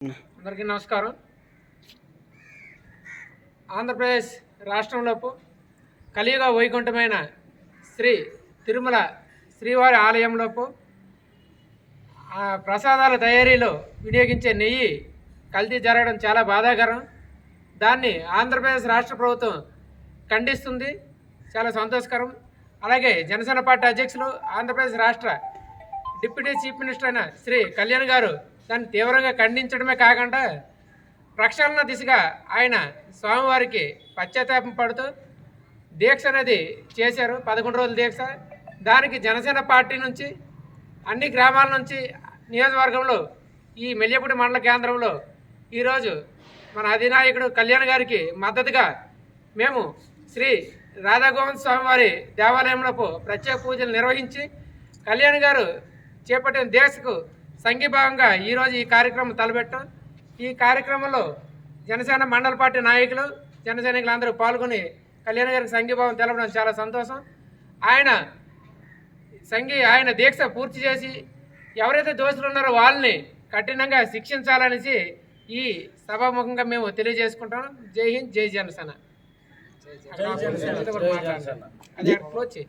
అందరికీ నమస్కారం. ఆంధ్రప్రదేశ్ రాష్ట్రంలోపు కలియుగ వైకుంఠమైన శ్రీ తిరుమల శ్రీవారి ఆలయంలోపు ఆ ప్రసాదాల తయారీలో వినియోగించే నెయ్యి కల్తీ జరగడం చాలా బాధాకరం. దాన్ని ఆంధ్రప్రదేశ్ రాష్ట్ర ప్రభుత్వం ఖండిస్తుంది. చాలా సంతోషకరం. అలాగే జనసేన పార్టీ అధ్యక్షులు ఆంధ్రప్రదేశ్ రాష్ట్ర డిప్యూటీ చీఫ్ మినిస్టర్ అయిన శ్రీ కళ్యాణ్ గారు దాన్ని తీవ్రంగా ఖండించడమే కాకుండా ప్రక్షాళన దిశగా ఆయన స్వామివారికి పశ్చాత్తాపం పడుతూ దీక్ష అనేది చేశారు. పదకొండు రోజుల దీక్ష. దానికి జనసేన పార్టీ నుంచి అన్ని గ్రామాల నుంచి నియోజకవర్గంలో ఈ మెల్లిపూడి మండల కేంద్రంలో ఈరోజు మన అధినాయకుడు కళ్యాణ్ గారికి మద్దతుగా మేము శ్రీ రాధాగోవింద స్వామివారి దేవాలయంలో ప్రత్యేక పూజలు నిర్వహించి కళ్యాణ్ గారు చేపట్టిన దీక్షకు సంఘీభావంగా ఈరోజు ఈ కార్యక్రమం తలపెట్టాం. ఈ కార్యక్రమంలో జనసేన మండల పార్టీ నాయకులు జన సైనికులందరూ పాల్గొని కళ్యాణ్ గారికి సంఘీభావం తెలపడం చాలా సంతోషం. ఆయన సంఘీ ఆయన దీక్ష పూర్తి చేసి ఎవరైతే దోషులు ఉన్నారో వాళ్ళని కఠినంగా శిక్షించాలనేసి ఈ సభాముఖంగా మేము తెలియజేసుకుంటాం. జై హింద్ జై జనసేన. అదే చేయి.